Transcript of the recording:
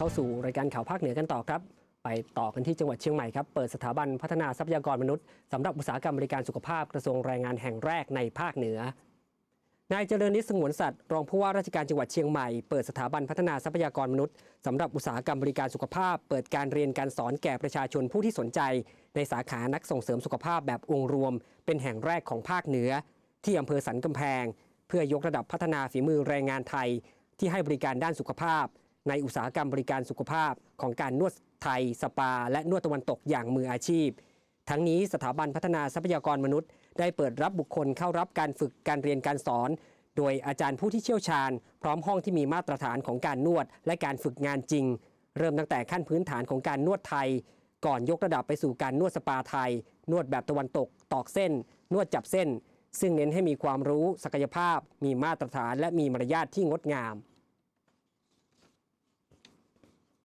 ข้าสู่รายการข่าวภาคเหนือกันต่อครับ ไปต่อกันที่จังหวัดเชียงใหม่ครับ เปิดสถาบันพัฒนาทรัพยากรมนุษย์สำหรับอุตสาหกรรมบริการสุขภาพกระทรวงแรงงานแห่งแรกในภาคเหนือนายเจริญนิสสงวนสัตว์รองผู้ว่าราชการจังหวัดเชียงใหม่เปิดสถาบันพัฒนาทรัพยากรมนุษย์สำหรับอุตสาหกรรมบริการสุขภาพ เปิดการเรียนการสอนแก่ประชาชนผู้ที่สนใจ ในสาขานักส่งเสริมสุขภาพแบบองค์รวม เป็นแห่งแรกของภาคเหนือ ที่อำเภอสันกำแพง เพื่อยกระดับพัฒนาฝีมือแรงงานไทย ที่ให้บริการด้านสุขภาพ ในอุตสาหกรรมบริการสุขภาพของการนวดไทย สปา และนวดตะวันตกอย่างมืออาชีพ ทั้งนี้สถาบันพัฒนาทรัพยากรมนุษย์ ได้เปิดรับบุคคลเข้ารับการฝึกการเรียนการสอน โดยอาจารย์ผู้ที่เชี่ยวชาญ พร้อมห้องที่มีมาตรฐานของการนวด และการฝึกงานจริง เริ่มตั้งแต่ขั้นพื้นฐานของการนวดไทย ก่อนยกระดับไปสู่การนวดสปาไทย นวดแบบตะวันตก ตอกเส้น นวดจับเส้น ซึ่งเน้นให้มีความรู้ ศักยภาพ มีมาตรฐาน และมีมารยาทที่งดงาม